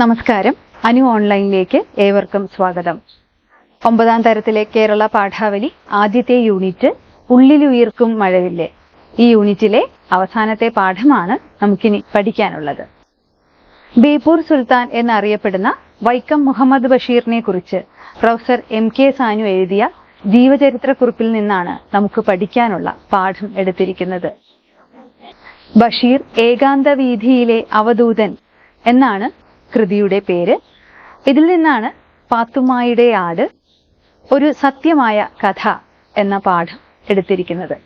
നമസ്കാരം. അനു ഓൺലൈനിലേക്ക് ഏവർക്കും സ്വാഗതം. ഒമ്പതാം തരത്തിലെ കേരള പാഠാവലി ആദ്യത്തെ യൂണിറ്റ് ഉള്ളിലുയർക്കും മഴവില്ലേ? ഈ യൂണിറ്റിലെ അവസാനത്തെ പാഠമാണ് നമുക്കിനി പഠിക്കാനുള്ളത്. ബേപ്പൂർ സുൽത്താൻ എന്നറിയപ്പെടുന്ന വൈക്കം മുഹമ്മദ് ബഷീറിനെ കുറിച്ച് പ്രൊഫസർ എം കെ സാനു എഴുതിയ ജീവചരിത്രക്കുറിപ്പിൽ നിന്നാണ് നമുക്ക് പഠിക്കാനുള്ള പാഠം എടുത്തിരിക്കുന്നത്. ബഷീർ ഏകാന്ത വീഥിയിലെ അവധൂതൻ എന്നാണ് കൃതിയുടെ പേര്. ഇതിൽ നിന്നാണ് പാത്തുമായുടെ ആട് ഒരു സത്യമായ കഥ എന്ന പാഠം എടുത്തിരിക്കുന്നത്.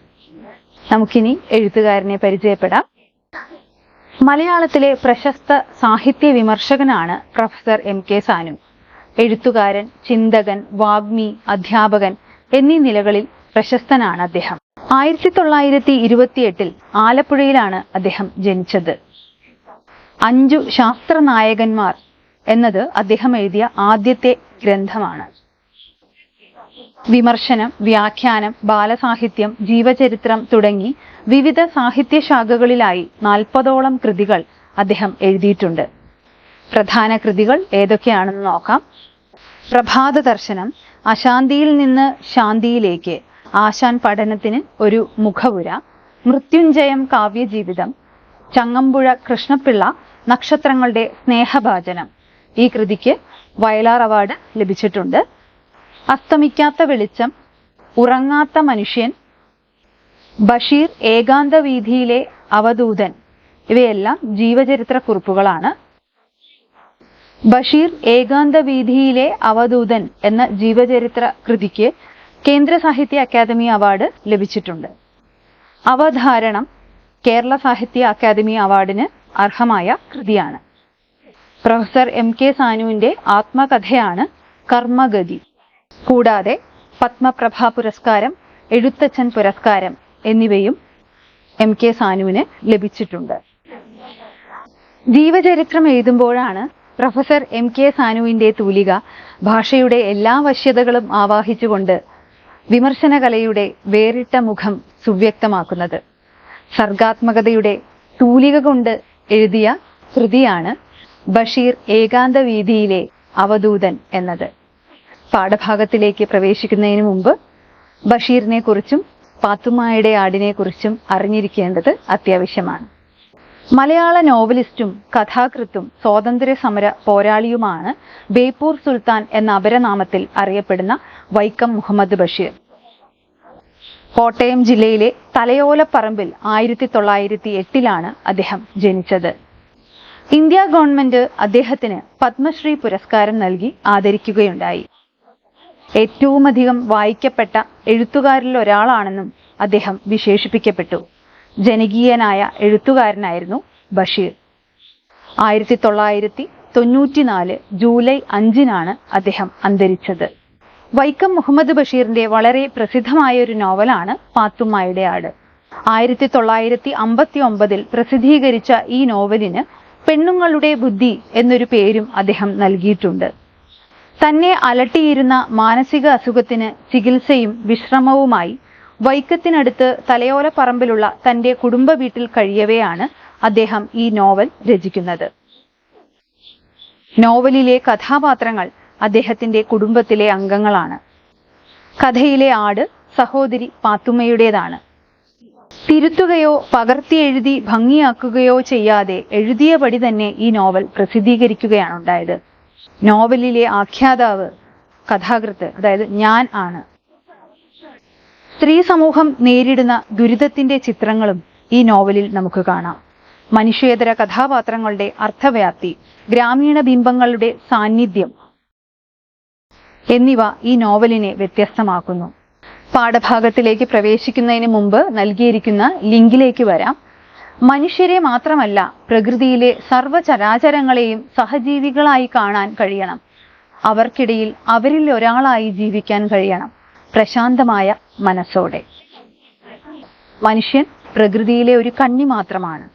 നമുക്കിനി എഴുത്തുകാരനെ പരിചയപ്പെടാം. മലയാളത്തിലെ പ്രശസ്ത സാഹിത്യ വിമർശകനാണ് പ്രൊഫസർ എം കെ സാനു. എഴുത്തുകാരൻ ചിന്തകൻ വാഗ്മി അധ്യാപകൻ എന്നീ നിലകളിൽ പ്രശസ്തനാണ് അദ്ദേഹം. ആയിരത്തി തൊള്ളായിരത്തി ഇരുപത്തിയെട്ടിൽ ആലപ്പുഴയിലാണ് അദ്ദേഹം ജനിച്ചത്. അഞ്ചു ശാസ്ത്ര നായകന്മാർ എന്നത് അദ്ദേഹം എഴുതിയ ആദ്യത്തെ ഗ്രന്ഥമാണ്. വിമർശനം വ്യാഖ്യാനം ബാലസാഹിത്യം ജീവചരിത്രം തുടങ്ങി വിവിധ സാഹിത്യശാഖകളിലായി നാൽപ്പതോളം കൃതികൾ അദ്ദേഹം എഴുതിയിട്ടുണ്ട്. പ്രധാന കൃതികൾ ഏതൊക്കെയാണെന്ന് നോക്കാം. പ്രഭാത ദർശനം അശാന്തിയിൽ നിന്ന് ശാന്തിയിലേക്ക് ആശാൻ പഠനത്തിന് ഒരു മുഖപുര മൃത്യുഞ്ജയം കാവ്യജീവിതം ചങ്ങമ്പുഴ കൃഷ്ണപിള്ള നക്ഷത്രങ്ങളുടെ സ്നേഹഭാചനം ഈ കൃതിക്ക് വയലാർ അവാർഡ് ലഭിച്ചിട്ടുണ്ട്. അസ്തമിക്കാത്ത വെളിച്ചം ഉറങ്ങാത്ത മനുഷ്യൻ ബഷീർ ഏകാന്ത വീതിയിലെ അവധൂതൻ. ഇവയെല്ലാം ജീവചരിത്ര കുറിപ്പുകളാണ് ബഷീർ ഏകാന്ത വീതിയിലെ അവധൂതൻ എന്ന ജീവചരിത്ര കൃതിക്ക് കേന്ദ്ര സാഹിത്യ അക്കാദമി അവാർഡ് ലഭിച്ചിട്ടുണ്ട്. അവധാരണം കേരള സാഹിത്യ അക്കാദമി അവാർഡിന് അർഹമായ കൃതിയാണ്. പ്രൊഫസർ എം കെ സാനുവിന്റെ ആത്മകഥയാണ് കർമ്മഗതി. കൂടാതെ പത്മപ്രഭ പുരസ്കാരം എഴുത്തച്ഛൻ പുരസ്കാരം എന്നിവയും എം കെ സാനുവിന് ലഭിച്ചിട്ടുണ്ട്. ജീവചരിത്രം എഴുതുമ്പോഴാണ് പ്രൊഫസർ എം കെ സാനുവിന്റെ തൂലിക ഭാഷയുടെ എല്ലാ വശ്യതകളും ആവാഹിച്ചുകൊണ്ട് വിമർശനകലയുടെ വേറിട്ട മുഖം സുവ്യക്തമാക്കുന്നത്. സർഗാത്മകതയുടെ തൂലിക കൊണ്ട് എഴുതിയ കൃതിയാണ് ബഷീർ ഏകാന്ത വീതിയിലെ അവധൂതൻ എന്നത്. പാഠഭാഗത്തിലേക്ക് പ്രവേശിക്കുന്നതിന് മുമ്പ് ബഷീറിനെ കുറിച്ചും പാത്തുമായുടെ ആടിനെ കുറിച്ചും അറിഞ്ഞിരിക്കേണ്ടത് അത്യാവശ്യമാണ്. മലയാള നോവലിസ്റ്റും കഥാകൃത്തും സ്വാതന്ത്ര്യ സമര പോരാളിയുമാണ് ബേപ്പൂർ സുൽത്താൻ എന്ന അപരനാമത്തിൽ അറിയപ്പെടുന്ന വൈക്കം മുഹമ്മദ് ബഷീർ. കോട്ടയം ജില്ലയിലെ തലയോലപ്പറമ്പിൽ ആയിരത്തി തൊള്ളായിരത്തി എട്ടിലാണ് അദ്ദേഹം ജനിച്ചത്. ഇന്ത്യ ഗവൺമെന്റ് അദ്ദേഹത്തിന് പത്മശ്രീ പുരസ്കാരം നൽകി ആദരിക്കുകയുണ്ടായി. ഏറ്റവുമധികം വായിക്കപ്പെട്ട എഴുത്തുകാരിൽ ഒരാളാണെന്നും അദ്ദേഹം വിശേഷിപ്പിക്കപ്പെട്ടു. ജനകീയനായ എഴുത്തുകാരനായിരുന്നു ബഷീർ. ആയിരത്തി തൊള്ളായിരത്തി തൊണ്ണൂറ്റിനാല് ജൂലൈ അഞ്ചിനാണ് അദ്ദേഹം അന്തരിച്ചത്. വൈക്കം മുഹമ്മദ് ബഷീറിന്റെ വളരെ പ്രസിദ്ധമായ ഒരു നോവലാണ് പാത്തുമ്മയുടെ ആട്. ആയിരത്തി തൊള്ളായിരത്തി അമ്പത്തി ഒമ്പതിൽ പ്രസിദ്ധീകരിച്ച ഈ നോവലിന് പെണ്ണുങ്ങളുടെ ബുദ്ധി എന്നൊരു പേരും അദ്ദേഹം നൽകിയിട്ടുണ്ട്. തന്നെ അലട്ടിയിരുന്ന മാനസിക അസുഖത്തിന് ചികിത്സയും വിശ്രമവുമായി വൈക്കത്തിനടുത്ത് തലയോലപ്പറമ്പിലുള്ള തന്റെ കുടുംബ വീട്ടിൽ കഴിയവെയാണ് അദ്ദേഹം ഈ നോവൽ രചിക്കുന്നത്. നോവലിലെ കഥാപാത്രങ്ങൾ അദ്ദേഹത്തിന്റെ കുടുംബത്തിലെ അംഗങ്ങളാണ്. കഥയിലെ ആട് സഹോദരി പാത്തുമ്മയുടേതാണ്. തിരുത്തുകയോ പകർത്തി എഴുതി ഭംഗിയാക്കുകയോ ചെയ്യാതെ എഴുതിയപടി തന്നെ ഈ നോവൽ പ്രസിദ്ധീകരിക്കുകയാണ് ഉണ്ടായത് നോവലിലെ ആഖ്യാതാവ് കഥാകൃത്ത് അതായത് ഞാൻ ആണ്. സ്ത്രീ സമൂഹം നേരിടുന്ന ദുരിതത്തിന്റെ ചിത്രങ്ങളും ഈ നോവലിൽ നമുക്ക് കാണാം. മനുഷ്യേതര കഥാപാത്രങ്ങളുടെ അർത്ഥവ്യാപ്തി ഗ്രാമീണ ബിംബങ്ങളുടെ സാന്നിധ്യം എന്നിവ ഈ നോവലിനെ വ്യത്യസ്തമാക്കുന്നു. പാഠഭാഗത്തിലേക്ക് പ്രവേശിക്കുന്നതിന് മുമ്പ് നൽകിയിരിക്കുന്ന ലിങ്കിലേക്ക് വരാം. മനുഷ്യരെ മാത്രമല്ല പ്രകൃതിയിലെ സർവചരാചരങ്ങളെയും സഹജീവികളായി കാണാൻ കഴിയണം. അവർക്കിടയിൽ അവരിൽ ഒരാളായി ജീവിക്കാൻ കഴിയണം. പ്രശാന്തമായ മനസ്സോടെ. മനുഷ്യൻ പ്രകൃതിയിലെ ഒരു കണ്ണി മാത്രമാണ്.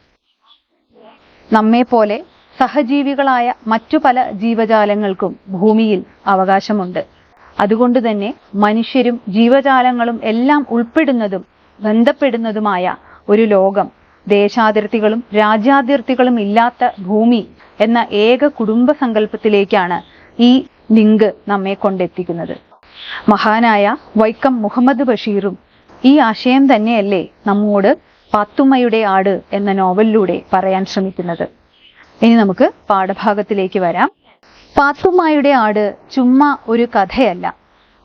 നമ്മെ പോലെ സഹജീവികളായ മറ്റു പല ജീവജാലങ്ങൾക്കും ഭൂമിയിൽ അവകാശമുണ്ട്. അതുകൊണ്ട് തന്നെ മനുഷ്യരും ജീവജാലങ്ങളും എല്ലാം ഉൾപ്പെടുന്നതും ബന്ധപ്പെടുന്നതുമായ ഒരു ലോകം ദേശാതിർത്തികളും രാജ്യാതിർത്തികളും ഇല്ലാത്ത ഭൂമി എന്ന ഏക കുടുംബ സങ്കല്പത്തിലേക്കാണ് ഈ ലിങ്ക് നമ്മെ കൊണ്ടെത്തിക്കുന്നത്. മഹാനായ വൈക്കം മുഹമ്മദ് ബഷീറും ഈ ആശയം തന്നെയല്ലേ നമ്മോട് പാത്തുമ്മയുടെ ആട് എന്ന നോവലിലൂടെ പറയാൻ ശ്രമിക്കുന്നത്. ഇനി നമുക്ക് പാഠഭാഗത്തിലേക്ക് വരാം. പാത്തുമ്മായുടെ ആട് ചുമ്മാ ഒരു കഥയല്ല.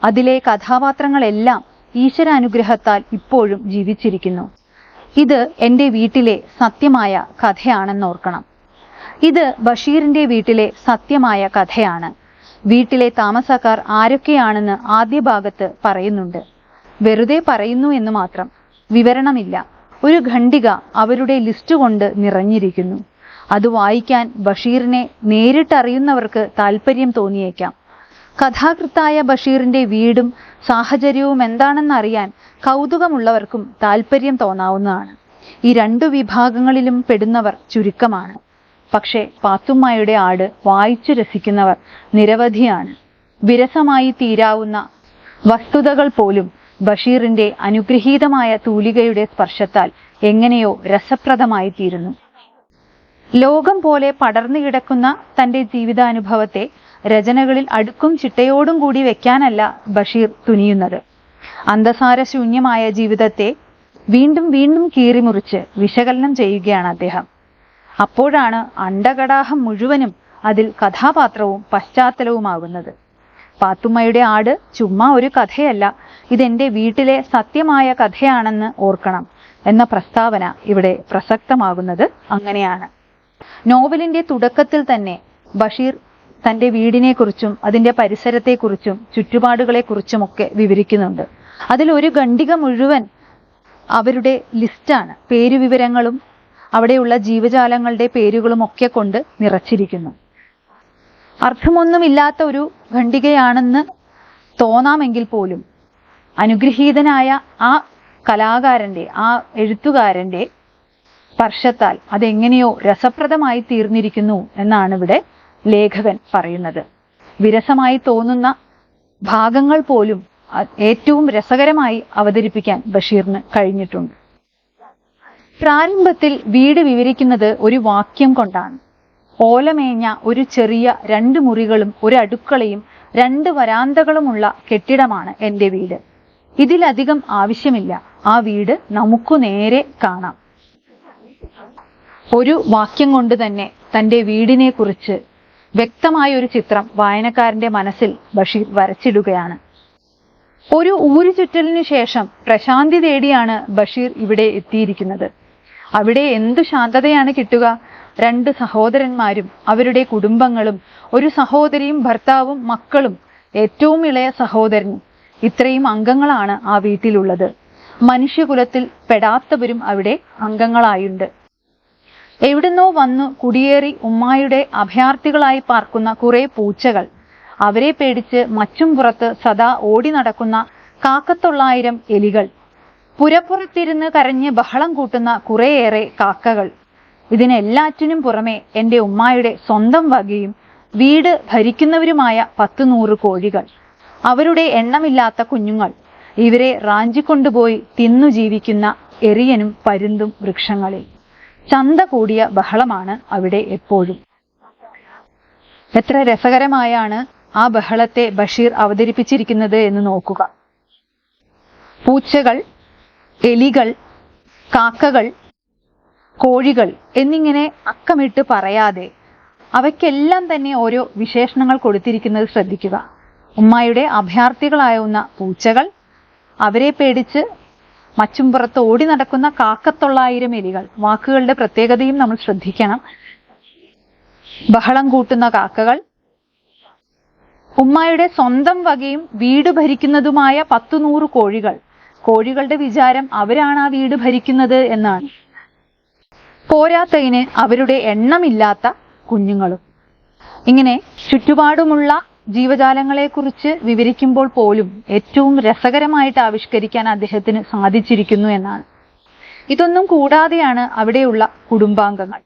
അതിലെ കഥാപാത്രങ്ങളെല്ലാം ഈശ്വര അനുഗ്രഹത്താൽ ഇപ്പോഴും ജീവിച്ചിരിക്കുന്നു. ഇത് എന്റെ വീട്ടിലെ സത്യമായ കഥയാണെന്നോർക്കണം. ഇത് ബഷീറിന്റെ വീട്ടിലെ സത്യമായ കഥയാണ്. വീട്ടിലെ താമസക്കാർ ആരൊക്കെയാണെന്ന് ആദ്യ ഭാഗത്ത് പറയുന്നുണ്ട്. വെറുതെ പറയുന്നു എന്ന് മാത്രം വിവരണമില്ല. ഒരു ഖണ്ഡിക അവരുടെ ലിസ്റ്റ് കൊണ്ട് നിറഞ്ഞിരിക്കുന്നു. അത് വായിക്കാൻ ബഷീറിനെ നേരിട്ടറിയുന്നവർക്ക് താല്പര്യം തോന്നിയേക്കാം. കഥാകൃത്തായ ബഷീറിന്റെ വീടും സാഹചര്യവും എന്താണെന്നറിയാൻ കൗതുകമുള്ളവർക്കും താല്പര്യം തോന്നാവുന്നതാണ്. ഈ രണ്ടു വിഭാഗങ്ങളിലും പെടുന്നവർ ചുരുക്കമാണ്. പക്ഷേ പാത്തുമ്മയുടെ ആട് വായിച്ചു രസിക്കുന്നവർ നിരവധിയാണ്. വിരസമായി തീരാവുന്ന വസ്തുതകൾ പോലും ബഷീറിന്റെ അനുഗ്രഹീതമായ തൂലികയുടെ സ്പർശത്താൽ എങ്ങനെയോ രസപ്രദമായി തീരുന്നു ലോകം പോലെ പടർന്നു കിടക്കുന്ന തന്റെ ജീവിതാനുഭവത്തെ രചനകളിൽ അടുക്കും ചിട്ടയോടും കൂടി വെക്കാനല്ല ബഷീർ തുനിയുന്നത്. അന്തസാര ശൂന്യമായ ജീവിതത്തെ വീണ്ടും വീണ്ടും കീറിമുറിച്ച് വിശകലനം ചെയ്യുകയാണ് അദ്ദേഹം. അപ്പോഴാണ് അണ്ടകടാഹം മുഴുവനും അതിൽ കഥാപാത്രവും പശ്ചാത്തലവുമാകുന്നത്. പാത്തുമ്മയുടെ ആട് ചുമ്മാ ഒരു കഥയല്ല ഇതെന്റെ വീട്ടിലെ സത്യമായ കഥയാണെന്ന് ഓർക്കണം എന്ന പ്രസ്താവന ഇവിടെ പ്രസക്തമാകുന്നത് അങ്ങനെയാണ്. നോവലിന്റെ തുടക്കത്തിൽ തന്നെ ബഷീർ തന്റെ വീടിനെക്കുറിച്ചും അതിന്റെ പരിസരത്തെക്കുറിച്ചും ചുറ്റുപാടുകളെക്കുറിച്ചുമൊക്കെ വിവരിക്കുന്നുണ്ട്. അതിൽ ഒരു ഖണ്ഡിക മുഴുവൻ അവരുടെ ലിസ്റ്റാണ്. പേരുവിവരങ്ങളും അവിടെയുള്ള ജീവജാലങ്ങളുടെ പേരുകളും ഒക്കെ കൊണ്ട് നിറച്ചിരിക്കുന്നു. അർത്ഥമൊന്നുമില്ലാത്ത ഒരു ഖണ്ഡികയാണെന്ന് തോന്നാമെങ്കിൽ പോലും അനുഗ്രഹീതനായ ആ കലാകാരന്റെ ആ എഴുത്തുകാരന്റെ സ്പർശത്താൽ അതെങ്ങനെയോ രസപ്രദമായി തീർന്നിരിക്കുന്നു എന്നാണ് ഇവിടെ ലേഖകൻ പറയുന്നത്. വിരസമായി തോന്നുന്ന ഭാഗങ്ങൾ പോലും ഏറ്റവും രസകരമായി അവതരിപ്പിക്കാൻ ബഷീറിന് കഴിഞ്ഞിട്ടുണ്ട്. പ്രാരംഭത്തിൽ വീട് വിവരിക്കുന്നത് ഒരു വാക്യം കൊണ്ടാണ്. ഓലമേഞ്ഞ ഒരു ചെറിയ രണ്ട് മുറികളും ഒരു അടുക്കളയും രണ്ട് വരാന്തകളുമുള്ള കെട്ടിടമാണ് എന്റെ വീട്. ഇതിലധികം ആവശ്യമില്ല. ആ വീട് നമുക്ക് നേരെ കാണാം. ഒരു വാക്യം കൊണ്ട് തന്നെ തന്റെ വീടിനെ കുറിച്ച് വ്യക്തമായ ഒരു ചിത്രം വായനക്കാരന്റെ മനസ്സിൽ ബഷീർ വരച്ചിടുകയാണ്. ഒരു ഊരു ചുറ്റലിനു ശേഷം പ്രശാന്തി തേടിയാണ് ബഷീർ ഇവിടെ എത്തിയിരിക്കുന്നത്. അവിടെ എന്തു ശാന്തതയാണ് കിട്ടുക? രണ്ട് സഹോദരന്മാരും അവരുടെ കുടുംബങ്ങളും ഒരു സഹോദരിയും ഭർത്താവും മക്കളും ഏറ്റവും ഇളയ സഹോദരനും ഇത്രയും അംഗങ്ങളാണ് ആ വീട്ടിലുള്ളത്. മനുഷ്യകുലത്തിൽ പെടാത്തവരും അവിടെ അംഗങ്ങളായുണ്ട്. എവിടുന്നോ വന്നു കുടിയേറി ഉമ്മായുടെ അഭയാർത്ഥികളായി പാർക്കുന്ന കുറെ പൂച്ചകൾ. അവരെ പേടിച്ച് മച്ചും പുറത്ത് സദാ ഓടി നടക്കുന്ന കാക്കത്തൊള്ളായിരം എലികൾ. പുരപ്പുറത്തിരുന്ന് കരഞ്ഞ് ബഹളം കൂട്ടുന്ന കുറേയേറെ കാക്കകൾ. ഇതിനെല്ലാറ്റിനും പുറമെ എന്റെ ഉമ്മായുടെ സ്വന്തം വകയും വീട് ഭരിക്കുന്നവരുമായ പത്തു നൂറ് കോഴികൾ. അവരുടെ എണ്ണമില്ലാത്ത കുഞ്ഞുങ്ങൾ. ഇവരെ റാഞ്ചിക്കൊണ്ടുപോയി തിന്നു ജീവിക്കുന്ന എറിയനും പരുന്തും വൃക്ഷങ്ങളിൽ. ചന്ത കൂടിയ ബഹളമാണ് അവിടെ എപ്പോഴും. എത്ര രസകരമായാണ് ആ ബഹളത്തെ ബഷീർ അവതരിപ്പിച്ചിരിക്കുന്നത് എന്ന് നോക്കുക. പൂച്ചകൾ എലികൾ കാക്കകൾ കോഴികൾ എന്നിങ്ങനെ അക്കമിട്ട് പറയാതെ അവയ്ക്കെല്ലാം തന്നെ ഓരോ വിശേഷണങ്ങൾ കൊടുത്തിരിക്കുന്നത് ശ്രദ്ധിക്കുക. ഉമ്മായുടെ അഭയാർത്ഥികളാവുന്ന പൂച്ചകൾ അവരെ പേടിച്ച് മച്ചുംപുറത്ത് ഓടി നടക്കുന്ന കാക്കത്തൊള്ളായിരം എലികൾ. വാക്കുകളുടെ പ്രത്യേകതയും നമ്മൾ ശ്രദ്ധിക്കണം. ബഹളം കൂട്ടുന്ന കാക്കകൾ. ഉമ്മായുടെ സ്വന്തം വകയും വീട് ഭരിക്കുന്നതുമായ പത്തു നൂറ് കോഴികൾ. കോഴികളുടെ വിചാരം അവരാണ് ആ വീട് ഭരിക്കുന്നത് എന്നാണ്. പോരാത്തതിന് അവരുടെ എണ്ണമില്ലാത്ത കുഞ്ഞുങ്ങളും. ഇങ്ങനെ ചുറ്റുപാടുമുള്ള ജീവജാലങ്ങളെക്കുറിച്ച് വിവരിക്കുമ്പോൾ പോലും ഏറ്റവും രസകരമായിട്ട് ആവിഷ്കരിക്കാൻ അദ്ദേഹത്തിന് സാധിച്ചിരിക്കുന്നു എന്നാണ്. ഇതൊന്നും കൂടാതെയാണ് അവിടെയുള്ള കുടുംബാംഗങ്ങൾ.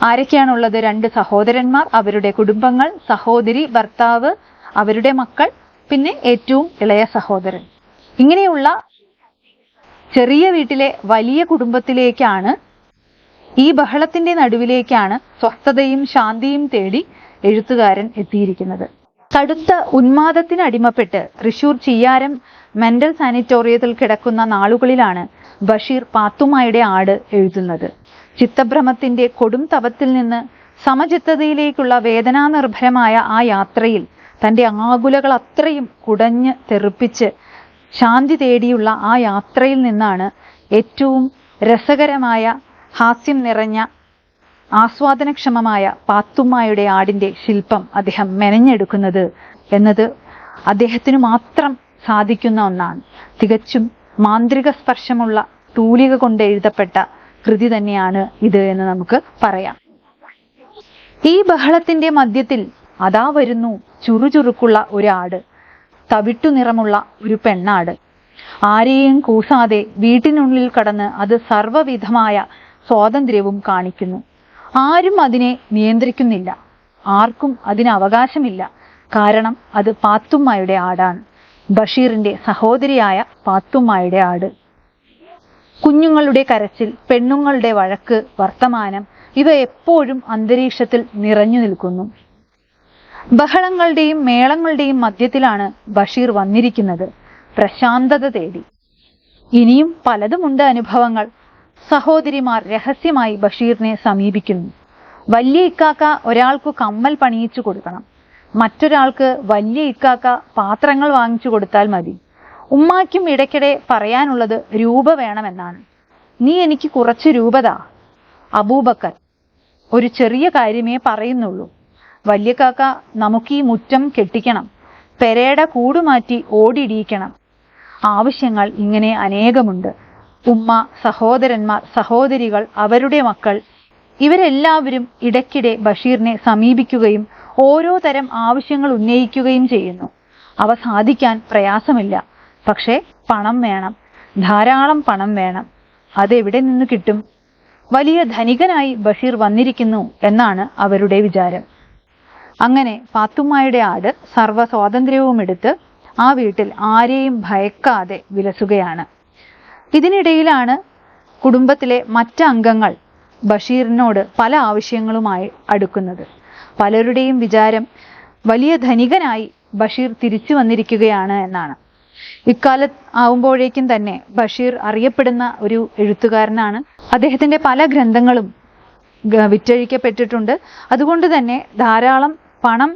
ആരൊക്കെയാണുള്ളത്? രണ്ട് സഹോദരന്മാർ അവരുടെ കുടുംബങ്ങൾ സഹോദരി ഭർത്താവ് അവരുടെ മക്കൾ പിന്നെ ഏറ്റവും ഇളയ സഹോദരൻ. ഇങ്ങനെയുള്ള ചെറിയ വീട്ടിലെ വലിയ കുടുംബത്തിലേക്കാണ് ഈ ബഹളത്തിന്റെ നടുവിലേക്കാണ് സ്വസ്ഥതയും ശാന്തിയും തേടി എഴുത്തുകാരൻ എത്തിയിരിക്കുന്നത്. കടുത്ത ഉന്മാദത്തിന് അടിമപ്പെട്ട് തൃശൂർ ചിയ്യാരം മെന്റൽ സാനിറ്റോറിയത്തിൽ കിടക്കുന്ന നാളുകളിലാണ് ബഷീർ പാത്തുമായുടെ ആട് എഴുതുന്നത്. ചിത്തഭ്രമത്തിന്റെ കൊടും തപത്തിൽ നിന്ന് സമചിത്തതയിലേക്കുള്ള വേദനാനിർഭരമായ ആ യാത്രയിൽ തന്റെ ആകുലകൾ അത്രയും കുടഞ്ഞ് തെറിപ്പിച്ച് ശാന്തി തേടിയുള്ള ആ യാത്രയിൽ നിന്നാണ് ഏറ്റവും രസകരമായ ഹാസ്യം നിറഞ്ഞ ആസ്വാദനക്ഷമമായ പാത്തുമ്മയുടെ ആടിന്റെ ശില്പം അദ്ദേഹം മെനഞ്ഞെടുക്കുന്നത് എന്നത് അദ്ദേഹത്തിന് മാത്രം സാധിക്കുന്ന ഒന്നാണ്. തികച്ചും മാന്ത്രിക സ്പർശമുള്ള തൂലിക കൊണ്ട് എഴുതപ്പെട്ട കൃതി തന്നെയാണ് ഇത് എന്ന് നമുക്ക് പറയാം. ഈ ബഹളത്തിന്റെ മധ്യത്തിൽ അതാ വരുന്നു ചുറുചുറുക്കുള്ള ഒരാട് തവിട്ടു നിറമുള്ള ഒരു പെണ്ണാട്. ആരെയും കൂസാതെ വീട്ടിനുള്ളിൽ കടന്ന് അത് സർവവിധമായ സ്വാതന്ത്ര്യവും കാണിക്കുന്നു. ആരും അതിനെ നിയന്ത്രിക്കുന്നില്ല. ആർക്കും അതിന് അവകാശമില്ല. കാരണം അത് പാത്തുമ്മയുടെ ആടാണ്. ബഷീറിന്റെ സഹോദരിയായ പാത്തുമ്മയുടെ ആട്. കുഞ്ഞുങ്ങളുടെ കരച്ചിൽ പെണ്ണുങ്ങളുടെ വഴക്ക് വർത്തമാനം ഇവ എപ്പോഴും അന്തരീക്ഷത്തിൽ നിറഞ്ഞു നിൽക്കുന്നു. ബഹളങ്ങളുടെയും മേളങ്ങളുടെയും മധ്യത്തിലാണ് ബഷീർ വന്നിരിക്കുന്നത്. പ്രശാന്തത തേടി. ഇനിയും പലതുമുണ്ട് അനുഭവങ്ങൾ. സഹോദരിമാർ രഹസ്യമായി ബഷീറിനെ സമീപിക്കുന്നു. വലിയ ഇക്കാക്ക ഒരാൾക്ക് കമ്മൽ പണിയിച്ചു കൊടുക്കണം. മറ്റൊരാൾക്ക് വലിയ ഇക്കാക്ക പാത്രങ്ങൾ വാങ്ങിച്ചു കൊടുത്താൽ മതി. ഉമ്മാക്കും ഇടയ്ക്കിടെ പറയാനുള്ളത് രൂപ വേണമെന്നാണ്. നീ എനിക്ക് കുറച്ച് രൂപതാ അബൂബക്കർ ഒരു ചെറിയ കാര്യമേ പറയുന്നുള്ളൂ. വലിയ കാക്ക നമുക്ക് ഈ മുറ്റം കെട്ടിക്കണം. പെരയുടെ കൂടുമാറ്റി ഓടിയിടിയിക്കണം. ആവശ്യങ്ങൾ ഇങ്ങനെ അനേകമുണ്ട്. ഉമ്മ സഹോദരന്മാർ സഹോദരികൾ അവരുടെ മക്കൾ. ഇവരെല്ലാവരും ഇടയ്ക്കിടെ ബഷീറിനെ സമീപിക്കുകയും ഓരോ തരം ആവശ്യങ്ങൾ ഉന്നയിക്കുകയും ചെയ്യുന്നു. അവ സാധിക്കാൻ പ്രയാസമില്ല. പക്ഷേ പണം വേണം. ധാരാളം പണം വേണം. അതെവിടെ നിന്ന് കിട്ടും? വലിയ ധനികനായി ബഷീർ വന്നിരിക്കുന്നു എന്നാണ് അവരുടെ വിചാരം. അങ്ങനെ പാത്തുമ്മയുടെ ആട് സർവ സ്വാതന്ത്ര്യവും എടുത്ത് ആ വീട്ടിൽ ആരെയും ഭയക്കാതെ വിലസുകയാണ്. ഇതിനിടയിലാണ് കുടുംബത്തിലെ മറ്റ് അംഗങ്ങൾ ബഷീറിനോട് പല ആവശ്യങ്ങളുമായി അടുക്കുന്നത്. പലരുടെയും വിചാരം വലിയ ധനികനായി ബഷീർ തിരിച്ചു വന്നിരിക്കുകയാണ് എന്നാണ്. ഇക്കാലത്ത് ആവുമ്പോഴേക്കും തന്നെ ബഷീർ അറിയപ്പെടുന്ന ഒരു എഴുത്തുകാരനാണ്. അദ്ദേഹത്തിന്റെ പല ഗ്രന്ഥങ്ങളും വിറ്റഴിക്കപ്പെട്ടിട്ടുണ്ട്. അതുകൊണ്ട് തന്നെ ധാരാളം പണം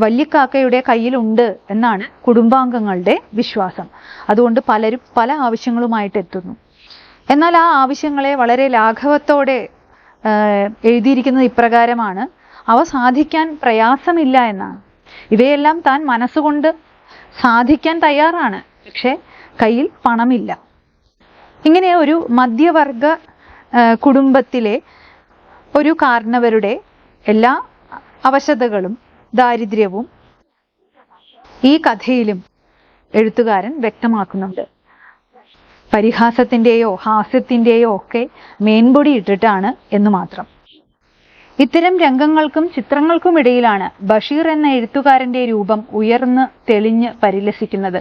വല്യക്കാക്കയുടെ കയ്യിലുണ്ട് എന്നാണ് കുടുംബാംഗങ്ങളുടെ വിശ്വാസം. അതുകൊണ്ട് പലരും പല ആവശ്യങ്ങളുമായിട്ട് എത്തുന്നു. എന്നാൽ ആ ആവശ്യങ്ങളെ വളരെ ലാഘവത്തോടെ എഴുതിയിരിക്കുന്നത് ഇപ്രകാരമാണ്. അവ സാധിക്കാൻ പ്രയാസമില്ല എന്നാണ്. ഇവയെല്ലാം താൻ മനസ്സുകൊണ്ട് സാധിക്കാൻ തയ്യാറാണ്. പക്ഷേ കയ്യിൽ പണമില്ല. ഇങ്ങനെ ഒരു മധ്യവർഗ കുടുംബത്തിലെ ഒരു കാരണവരുടെ എല്ലാ അവശതകളും ദാരിദ്ര്യവും ഈ കഥയിലും എഴുത്തുകാരൻ വ്യക്തമാക്കുന്നുണ്ട്. പരിഹാസത്തിന്റെയോ ഹാസ്യത്തിന്റെയോ ഒക്കെ മേൻപൊടി ഇട്ടിട്ടാണ് എന്ന് മാത്രം. ഇത്തരം രംഗങ്ങൾക്കും ചിത്രങ്ങൾക്കും ഇടയിലാണ് ബഷീർ എന്ന എഴുത്തുകാരന്റെ രൂപം ഉയർന്ന് തെളിഞ്ഞ് പരിലസിക്കുന്നത്.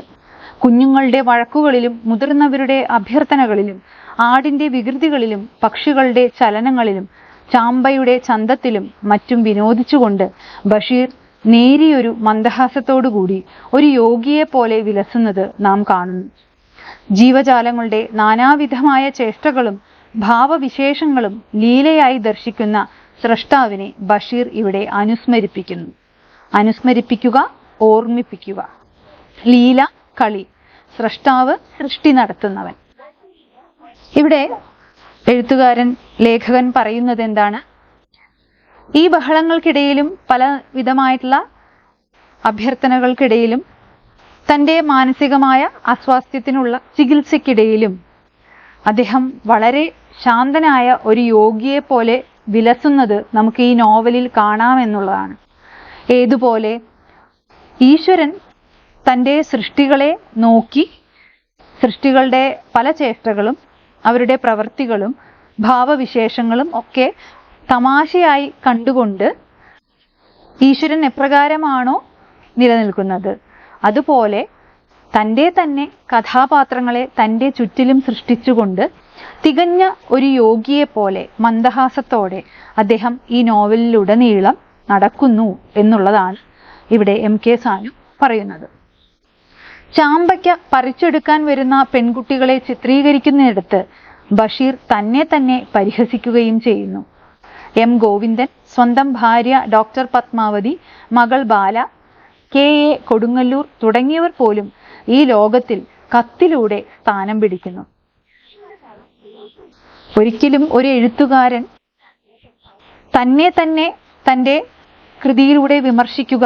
കുഞ്ഞുങ്ങളുടെ വഴക്കുകളിലും മുതിർന്നവരുടെ അഭ്യർത്ഥനകളിലും ആടിന്റെ വികൃതികളിലും പക്ഷികളുടെ ചലനങ്ങളിലും ചാമ്പയുടെ ചന്തത്തിലും മറ്റും വിനോദിച്ചുകൊണ്ട് ബഷീർ നേരിയൊരു മന്ദഹാസത്തോടുകൂടി ഒരു യോഗിയെ പോലെ വിലസുന്നത് നാം കാണുന്നു. ജീവജാലങ്ങളുടെ നാനാവിധമായ ചേഷ്ടകളും ഭാവവിശേഷങ്ങളും ലീലയായി ദർശിക്കുന്ന സ്രഷ്ടാവിനെ ബഷീർ ഇവിടെ അനുസ്മരിപ്പിക്കുന്നു. അനുസ്മരിപ്പിക്കുക ഓർമ്മിപ്പിക്കുക. ലീല കളി. സ്രഷ്ടാവ് സൃഷ്ടി നടത്തുന്നവൻ. ഇവിടെ എഴുത്തുകാരൻ ലേഖകൻ പറയുന്നത് എന്താണ് ഈ ബഹളങ്ങൾക്കിടയിലും പല വിധമായിട്ടുള്ള അഭ്യർത്ഥനകൾക്കിടയിലും തന്റെ മാനസികമായ അസ്വാസ്ഥ്യത്തിനുള്ള ചികിത്സയ്ക്കിടയിലും അദ്ദേഹം വളരെ ശാന്തനായ ഒരു യോഗിയെ പോലെ വിലസുന്നത് നമുക്ക് ഈ നോവലിൽ കാണാമെന്നുള്ളതാണ്. ഏതുപോലെ ഈശ്വരൻ തന്റെ സൃഷ്ടികളെ നോക്കി സൃഷ്ടികളുടെ പല ചേഷ്ടകളും അവരുടെ പ്രവൃത്തികളും ഭാവവിശേഷങ്ങളും ഒക്കെ തമാശയായി കണ്ടുകൊണ്ട് ഈശ്വരൻ എപ്രകാരമാണോ നിലനിൽക്കുന്നത്? അതുപോലെ തന്റെ തന്നെ കഥാപാത്രങ്ങളെ തന്റെ ചുറ്റിലും സൃഷ്ടിച്ചുകൊണ്ട് തികഞ്ഞ ഒരു യോഗിയെ പോലെ മന്ദഹാസത്തോടെ അദ്ദേഹം ഈ നോവലിലുടനീളം നടക്കുന്നു എന്നുള്ളതാണ് ഇവിടെ എം കെ സാനു പറയുന്നത്. ചാമ്പയ്ക്ക പറിച്ചെടുക്കാൻ വരുന്ന പെൺകുട്ടികളെ ചിത്രീകരിക്കുന്നിടത്ത് ബഷീർ തന്നെ തന്നെ പരിഹസിക്കുകയും ചെയ്യുന്നു. എം ഗോവിന്ദൻ സ്വന്തം ഭാര്യ ഡോക്ടർ പത്മാവതി മകൾ ബാല കെ എ കൊടുങ്ങല്ലൂർ തുടങ്ങിയവർ പോലും ഈ ലോകത്തിൽ കത്തിലൂടെ സ്ഥാനം പിടിക്കുന്നു. ഒരിക്കലും ഒരു എഴുത്തുകാരൻ തന്നെ തന്നെ തന്റെ കൃതിയിലൂടെ വിമർശിക്കുക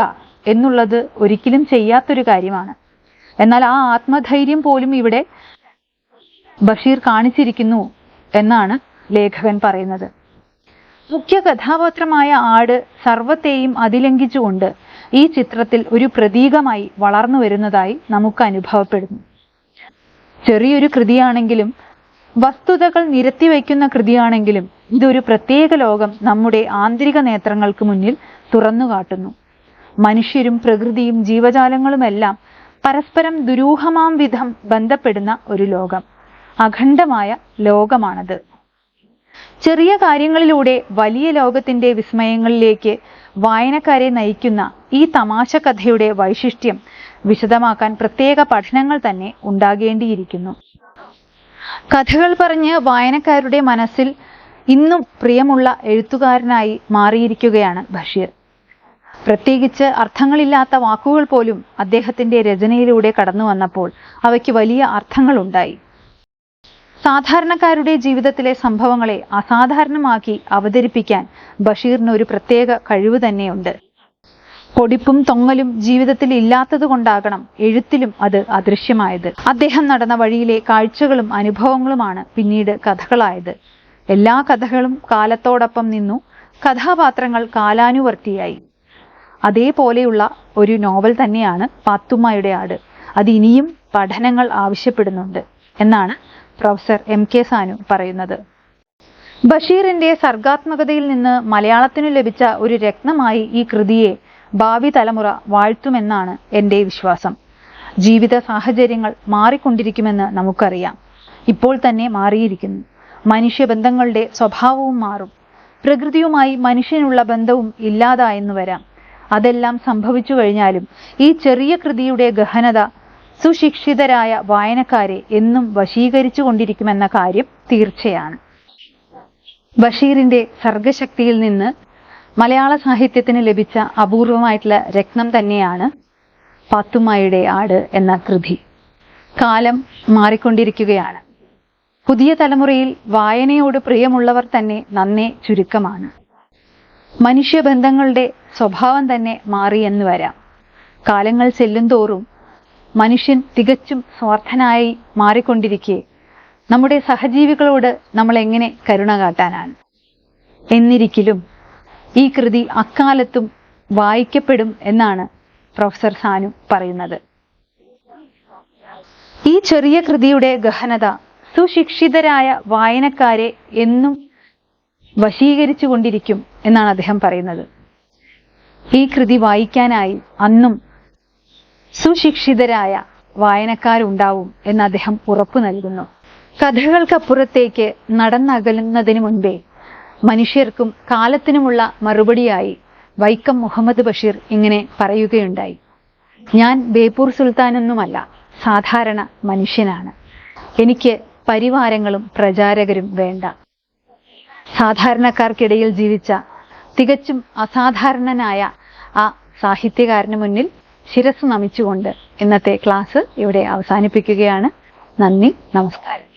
എന്നുള്ളത് ഒരിക്കലും ചെയ്യാത്തൊരു കാര്യമാണ്. എന്നാൽ ആ ആത്മധൈര്യം പോലും ഇവിടെ ബഷീർ കാണിച്ചിരിക്കുന്നു എന്നാണ് ലേഖകൻ പറയുന്നത്. മുഖ്യ കഥാപാത്രമായ ആട് സർവത്തെയും അതിലംഘിച്ചുകൊണ്ട് ഈ ചിത്രത്തിൽ ഒരു പ്രതീകമായി വളർന്നു വരുന്നതായി നമുക്ക് അനുഭവപ്പെടുന്നു. ചെറിയൊരു കൃതിയാണെങ്കിലും വസ്തുതകൾ നിരത്തി വയ്ക്കുന്ന കൃതിയാണെങ്കിലും ഇതൊരു പ്രത്യേക ലോകം നമ്മുടെ ആന്തരിക നേത്രങ്ങൾക്ക് മുന്നിൽ തുറന്നു കാട്ടുന്നു മനുഷ്യരും പ്രകൃതിയും ജീവജാലങ്ങളുമെല്ലാം പരസ്പരം ദുരൂഹമാം വിധം ബന്ധപ്പെടുന്ന ഒരു ലോകം അഖണ്ഡമായ ലോകമാണത്. ചെറിയ കാര്യങ്ങളിലൂടെ വലിയ ലോകത്തിന്റെ വിസ്മയങ്ങളിലേക്ക് വായനക്കാരെ നയിക്കുന്ന ഈ തമാശ കഥയുടെ വൈശിഷ്ട്യം വിശദമാക്കാൻ പ്രത്യേക പഠനങ്ങൾ തന്നെ ഉണ്ടാകേണ്ടിയിരിക്കുന്നു. കഥകൾ പറഞ്ഞ് വായനക്കാരുടെ മനസ്സിൽ ഇന്നും പ്രിയമുള്ള എഴുത്തുകാരനായി മാറിയിരിക്കുകയാണ് ബഷീർ. പ്രത്യേകിച്ച് അർത്ഥങ്ങളില്ലാത്ത വാക്കുകൾ പോലും അദ്ദേഹത്തിന്റെ രചനയിലൂടെ കടന്നു വന്നപ്പോൾ അവയ്ക്ക് വലിയ അർത്ഥങ്ങളുണ്ടായി. സാധാരണക്കാരുടെ ജീവിതത്തിലെ സംഭവങ്ങളെ അസാധാരണമാക്കി അവതരിപ്പിക്കാൻ ബഷീറിന് ഒരു പ്രത്യേക കഴിവ് തന്നെയുണ്ട്. പൊടിപ്പും തൊങ്ങലും ജീവിതത്തിൽ ഇല്ലാത്തത് കൊണ്ടാകണം എഴുത്തിലും അത് അദൃശ്യമായത്. അദ്ദേഹം നടന്ന വഴിയിലെ കാഴ്ചകളും അനുഭവങ്ങളുമാണ് പിന്നീട് കഥകളായത്. എല്ലാ കഥകളും കാലത്തോടൊപ്പം നിന്നു. കഥാപാത്രങ്ങൾ കാലാനുവർത്തിയായി. അതേപോലെയുള്ള ഒരു നോവൽ തന്നെയാണ് പാത്തുമ്മയുടെ ആട്. അത് ഇനിയും പഠനങ്ങൾ ആവശ്യപ്പെടുന്നുണ്ട് എന്നാണ് പ്രൊഫസർ എം കെ സാനു പറയുന്നത്. ബഷീറിന്റെ സർഗാത്മകതയിൽ നിന്ന് മലയാളത്തിന് ലഭിച്ച ഒരു രത്നമായി ഈ കൃതിയെ ഭാവി തലമുറ വാഴ്ത്തുമെന്നാണ് എന്റെ വിശ്വാസം. ജീവിത സാഹചര്യങ്ങൾ മാറിക്കൊണ്ടിരിക്കുമെന്ന് നമുക്കറിയാം. ഇപ്പോൾ തന്നെ മാറിയിരിക്കുന്നു. മനുഷ്യബന്ധങ്ങളുടെ സ്വഭാവവും മാറും. പ്രകൃതിയുമായി മനുഷ്യനുള്ള ബന്ധവും ഇല്ലാതായെന്നു വരാം. അതെല്ലാം സംഭവിച്ചു കഴിഞ്ഞാലും ഈ ചെറിയ കൃതിയുടെ ഗഹനത സുശിക്ഷിതരായ വായനക്കാരെ എന്നും വശീകരിച്ചു കൊണ്ടിരിക്കുമെന്ന കാര്യം തീർച്ചയാണ്. ബഷീറിന്റെ സർഗശക്തിയിൽ നിന്ന് മലയാള സാഹിത്യത്തിന് ലഭിച്ച അപൂർവമായിട്ടുള്ള രത്നം തന്നെയാണ് പാത്തുമ്മയുടെ ആട് എന്ന കൃതി. കാലം മാറിക്കൊണ്ടിരിക്കുകയാണ്. പുതിയ തലമുറയിൽ വായനയോട് പ്രിയമുള്ളവർ തന്നെ നന്നേ ചുരുക്കമാണ്. മനുഷ്യബന്ധങ്ങളുടെ സ്വഭാവം തന്നെ മാറിയെന്ന് വരാം. കാലങ്ങൾ ചെല്ലുന്തോറും മനുഷ്യൻ തികച്ചും സ്വാർത്ഥനായി മാറിക്കൊണ്ടിരിക്കെ. നമ്മുടെ സഹജീവികളോട് നമ്മൾ എങ്ങനെ കരുണ കാട്ടാനാണ്? എന്നിരിക്കലും ഈ കൃതി അക്കാലത്തും വായിക്കപ്പെടും എന്നാണ് പ്രൊഫസർ സാനു പറയുന്നത്. ഈ ചെറിയ കൃതിയുടെ ഗഹനത സുശിക്ഷിതരായ വായനക്കാരെ എന്നും വശീകരിച്ചു കൊണ്ടിരിക്കും എന്നാണ് അദ്ദേഹം പറയുന്നത്. ഈ കൃതി വായിക്കാനായി അന്നും സുശിക്ഷിതരായ വായനക്കാരുണ്ടാവും എന്ന് അദ്ദേഹം ഉറപ്പു നൽകുന്നു. കഥകൾക്കപ്പുറത്തേക്ക് നടന്നകലുന്നതിന് മുൻപേ മനുഷ്യർക്കും കാലത്തിനുമുള്ള മറുപടിയായി വൈക്കം മുഹമ്മദ് ബഷീർ ഇങ്ങനെ പറയുകയുണ്ടായി. ഞാൻ ബേപ്പൂർ സുൽത്താനൊന്നുമല്ല സാധാരണ മനുഷ്യനാണ്. എനിക്ക് പരിവാരങ്ങളും പ്രചാരകരും വേണ്ട. സാധാരണക്കാർക്കിടയിൽ ജീവിച്ച തികച്ചും അസാധാരണനായ ആ സാഹിത്യകാരന് മുന്നിൽ ശിരസ് നമിച്ചുകൊണ്ട് ഇന്നത്തെ ക്ലാസ് ഇവിടെ അവസാനിപ്പിക്കുകയാണ്. നന്ദി നമസ്കാരം.